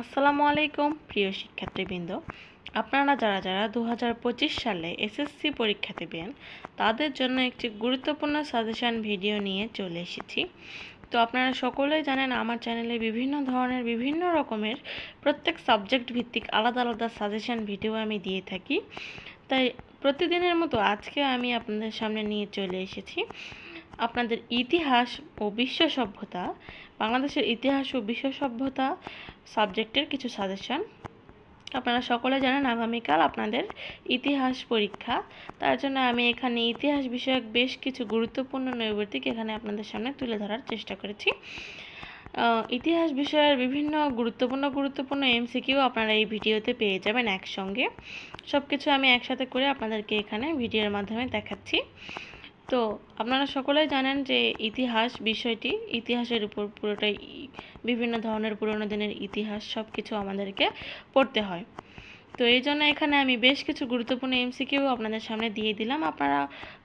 আসসালামু আলাইকুম, প্রিয় শিক্ষার্থীবৃন্দ। আপনারা যারা যারা দু হাজার পঁচিশ সালে এসএসসি পরীক্ষা দেবেন তাদের জন্য একটি গুরুত্বপূর্ণ সাজেশান ভিডিও নিয়ে চলে এসেছি। তো আপনারা সকলেই জানেন, আমার চ্যানেলে বিভিন্ন ধরনের বিভিন্ন রকমের প্রত্যেক সাবজেক্ট ভিত্তিক আলাদা আলাদা সাজেশান ভিডিও আমি দিয়ে থাকি। তাই প্রতিদিনের মতো আজকে আমি আপনাদের সামনে নিয়ে চলে এসেছি। আপনাদের ইতিহাস ও বিশ্ব সভ্যতা, বাংলাদেশের ইতিহাস ও বিশ্ব সভ্যতা সাবজেক্টের কিছু সাজেশন। আপনারা সকলে জানেন আগামীকাল আপনাদের ইতিহাস পরীক্ষা। তার জন্য আমি এখানে ইতিহাস বিষয়ক বেশ কিছু গুরুত্বপূর্ণ নৈবর্তিক এখানে আপনাদের সামনে তুলে ধরার চেষ্টা করেছি। ইতিহাস বিষয়ের বিভিন্ন গুরুত্বপূর্ণ গুরুত্বপূর্ণ এমসিকিউ আপনারা এই ভিডিওতে পেয়ে যাবেন একসঙ্গে। সব কিছু আমি একসাথে করে আপনাদেরকে এখানে ভিডিওর মাধ্যমে দেখাচ্ছি। তো আপনারা সকলেই জানেন যে ইতিহাস বিষয়টি, ইতিহাসের উপর পুরোটাই বিভিন্ন ধরনের পুরোনো দিনের ইতিহাস সব কিছু আমাদেরকে পড়তে হয়। তো এই জন্য এখানে আমি বেশ কিছু গুরুত্বপূর্ণ এমসিকিউ আপনাদের সামনে দিয়ে দিলাম। আপনারা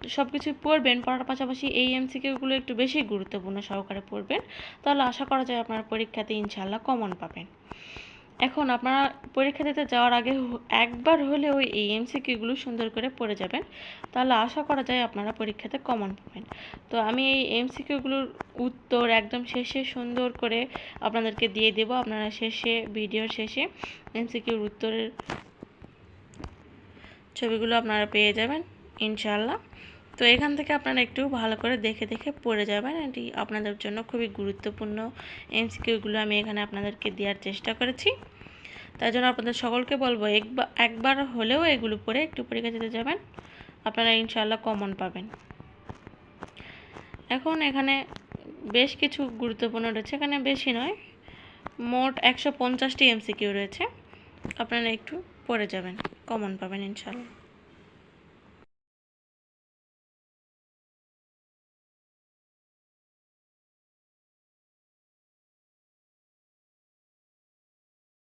সব কিছু পড়বেন, পড়ার পাশাপাশি এই এমসিকিউগুলো একটু বেশি গুরুত্বপূর্ণ সহকারে পড়বেন। তাহলে আশা করা যায় আপনার পরীক্ষাতে ইনশাল্লাহ কমন পাবেন। এখন আপনারা পরীক্ষা দিতে যাওয়ার আগে একবার হলেও এই এমসিকিউগুলো সুন্দর করে পড়ে যাবেন। তাহলে আশা করা যায় আপনারা পরীক্ষাতে কমন পাবেন। তো আমি এই এমসিকিউগুলোর উত্তর একদম শেষে সুন্দর করে আপনাদেরকে দিয়ে দেব। আপনারা শেষে, ভিডিওর শেষে এমসিকিউর উত্তরের ছবিগুলো আপনারা পেয়ে যাবেন ইনশাল্লাহ তো এখান থেকে আপনারা একটু ভালো করে দেখে দেখে পড়ে যাবেন। এটি আপনাদের জন্য খুবই গুরুত্বপূর্ণ এমসিকিউগুলো আমি এখানে আপনাদেরকে দেওয়ার চেষ্টা করেছি। তাই জন্য আপনাদের সকলকে বলব একবার একবার হলেও এগুলো পড়ে একটু পরীক্ষা দিতে যাবেন। আপনারা ইনশাল্লাহ কমন পাবেন। এখন এখানে বেশ কিছু গুরুত্বপূর্ণ রয়েছে, এখানে বেশি নয়, মোট একশো পঞ্চাশটি এমসিকিউ রয়েছে। আপনারা একটু পড়ে যাবেন, কমন পাবেন ইনশাআল্লাহ।